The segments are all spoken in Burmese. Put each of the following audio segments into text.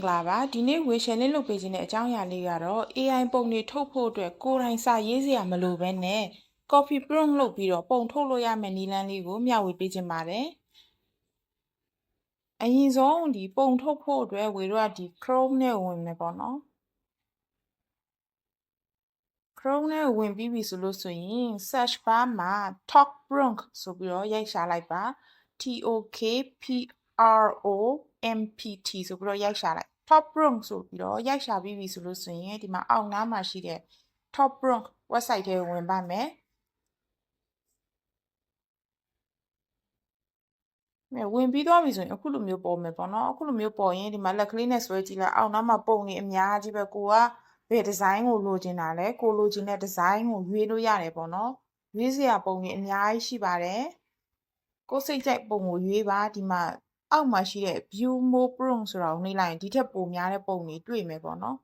္ဂလာပါဒီနေ့ဝေရှယ်လင်းလုပ်ပေးခြင်းတဲ့အကြောင်းအရာလေးကတော့ AI ပုံတွေထုတ်ဖို့အတွက်ကိုယ်တိုင်စာရေးစရာမလိုဘဲနဲ့ copy print လုပ်ပြီးတော့ပုံထုတ်လို့ရမယ့်နည်းလမ်းလေးကိုမျှဝေပေးခြင်းပါတယ်အရင်ဆုံးဒီပုံထုတ်ဖို့အတွက်ဝေတို့ကဒီ Chrome နဲ့ဝင်မယ်ပေါ့နော် Chrome နဲ့ဝင်ပြီးပြီဆိုလို့ဆိုရင် search bar မှာ talk prunk ဆိုပြီးတော့ရိုက်ရှာလိုက်ပါ T O K P R O M P T ဆိုပြီးတော့ရိုက်ရှာလိုက် top prunk ဆိုပြီးတော့ရိုက်ရှာပြီးပြီဆိုလို့ဆိုရင်ဒီမှာအောက်နားမှာရှိတဲ့ top prunk website ထဲကိုဝင်ပါမယ်မြဝင်ပြီးသွားပြီဆိုရင်အခုလိုမျိုးပေါ်မယ်ပေါ့နော်အခုလိုမျိုးပေါ်ရင်ဒီမှာလက်ကလေးနဲ့ဆွဲကြည့်လိုက်အောက်နားမှာပုံနေအများကြီးပဲကိုကဘယ်ဒီဇိုင်းကိုလိုချင်တာလဲကိုလိုချင်တဲ့ဒီဇိုင်းကိုရွေးလို့ရတယ်ပေါ့နော်ရွေးစရာပုံတွေအများကြီးရှိပါတယ်ကိုယ်စိတ်ကြိုက်ပုံကိုရွေးပါဒီမှာ အောက်မှာရှိတဲ့ view more prompt ဆိုတာကိုနှိပ်လိုက်ရင်ဒီထက်ပိုများတဲ့ပုံတွေတွေ့မယ်ပေါ့နော်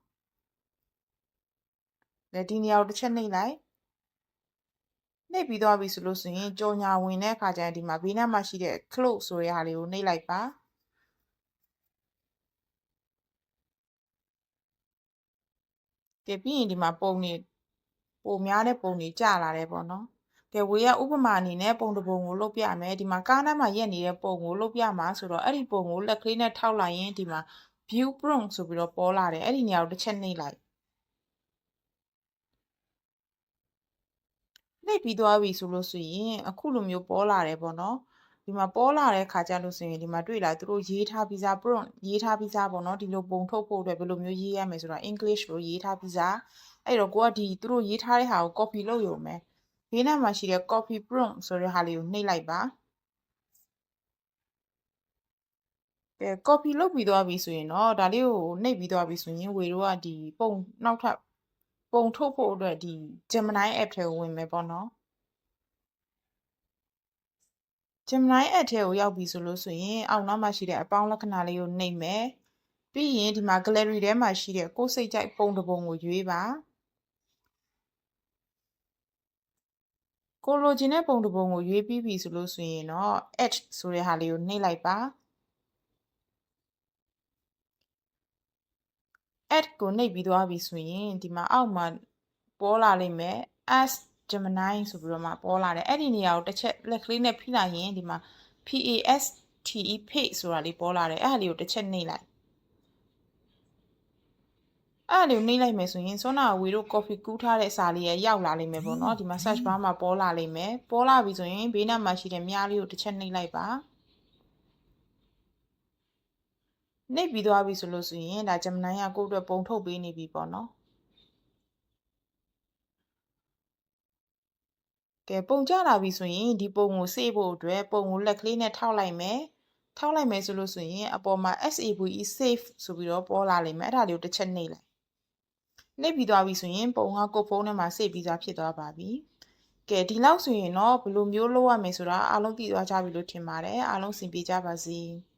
လက်ဒီနေရာကိုတစ်ချက်နှိပ်လိုက်နှိပ်ပြီးသွားပြီဆိုလို့ဆိုရင်ကြော်ညာဝင်တဲ့အခါကျရင်ဒီမှာဘေးနားမှာရှိတဲ့ close ဆိုတဲ့ဟာလေးကိုနှိပ်လိုက်ပါကဲပြီးရင်ဒီမှာပုံတွေပုံများတဲ့ပုံတွေကြာလာတယ်ပေါ့နော် ကဲဝေရဥပမာအနေနဲ့ပုံတစ်ပုံကိုလုပ်ပြမယ်ဒီမှာကားနားမှာရက်နေတဲ့ပုံကိုလုပ်ပြမှာဆိုတော့အဲ့ဒီပုံကိုလက်ကလေးနဲ့ထောက်လိုက်ရင်ဒီမှာ view prompt ဆိုပြီးတော့ပေါ်လာတယ်အဲ့ဒီနေရာကိုတစ်ချက်နှိပ်လိုက်နှိပ်ပြီးသွားပြီဆိုလို့ဆိုရင်အခုလိုမျိုးပေါ်လာတယ်ပေါ့နော်ဒီမှာပေါ်လာတဲ့ခါကျလို့ဆိုရင်ဒီမှာတွေ့လာသူတို့ရေးထားပြီးသား prompt ရေးထားပြီးသားပေါ့နော်ဒီလိုပုံထုတ်ဖို့အတွက်ဘယ်လိုမျိုးရေးရမယ်ဆိုတာ English လို့ရေးထားပြီးသားအဲ့တော့ကိုကဒီသူတို့ရေးထားတဲ့ဟာကို copy လုပ်ရုံပဲ ဘေးနားမှာရှိတဲ့ copy prompt ဆိုတဲ့ဟာလေးကိုနှိပ်လိုက်ပါကဲ copy လုပ်ပြီးသွားပြီဆိုရင်တော့ဒါလေးကိုနှိပ်ပြီးသွားပြီဆိုရင်ဝေတို့ကဒီပုံနောက်ထပ်ပုံထုတ်ဖို့အတွက်ဒီ Gemini app ထဲကိုဝင်မယ်ပေါ့နော် Gemini app ထဲကိုရောက်ပြီဆိုလို့ဆိုရင်အောက်နောက်မှာရှိတဲ့အပေါင်းလက္ခဏာလေးကိုနှိပ်မယ်ပြီးရင်ဒီမှာ gallery ထဲမှာရှိတဲ့ကိုယ်စိတ်ကြိုက်ပုံတစ်ပုံကိုရွေးပါ ကိုလိုချင်တဲ့ပုံတစ်ပုံကိုရွေးပြီးပြီဆိုလို့ဆိုရင်တော့ add ဆိုတဲ့ဟာလေးကိုနှိပ်လိုက်ပါ add ကိုနှိပ်ပြီးသွားပြီဆိုရင်ဒီမှာအောက်မှာပေါ်လာလိမ့်မယ် ask Gemini ဆိုပြီးတော့မှပေါ်လာတယ်အဲ့ဒီနေရာကိုတစ်ချက်လက်ကလေးနဲ့ဖိလိုက်ရင်ဒီမှာ PASTE page ဆိုတာလေးပေါ်လာတယ်အဲ့ဒါလေးကိုတစ်ချက်နှိပ်လိုက် အဲ့ဒါလေးကိုနှိပ်လိုက်မယ်ဆိုရင်စောနာဝီတို့ coffee ကူးထားတဲ့စာလေးရရောက်လာလိမ့်မယ်ပေါ့နော်ဒီမှာ search bar မှာပေါ်လာလိမ့်မယ်ပေါ်လာပြီဆိုရင်ဘေးနားမှာရှိတဲ့မြားလေးကိုတစ်ချက်နှိပ်လိုက်ပါနှိပ်ပြီးသွားပြီဆိုလို့ဆိုရင်ဒါ Gemini ကကိုယ့်အတွက်ပုံထုတ်ပေးနေပြီပေါ့နော်ကဲပုံကြလာပြီဆိုရင်ဒီပုံကိုစေ့ဖို့အတွက်ပုံကိုလက်ကလေးနဲ့ထောက်လိုက်မယ်ထောက်လိုက်မယ်ဆိုလို့ဆိုရင်အပေါ်မှာ SAVE save ဆိုပြီးတော့ပေါ်လာလိမ့်မယ်အဲ့ဒါလေးကိုတစ်ချက်နှိပ်လိုက် နှိပ်ပြီးသွားပြီဆိုရင်ပုံကကိုယ်ဖုန်းထဲမှာစေ့ပြီးသားဖြစ်သွားပါပြီကဲဒီလောက်ဆိုရင်တော့ဘယ်လိုမျိုးလုပ်ရမယ်ဆိုတာအားလုံးသိသွားကြပြီလို့ထင်ပါတယ်အားလုံးစင်ပြေကြပါစေ။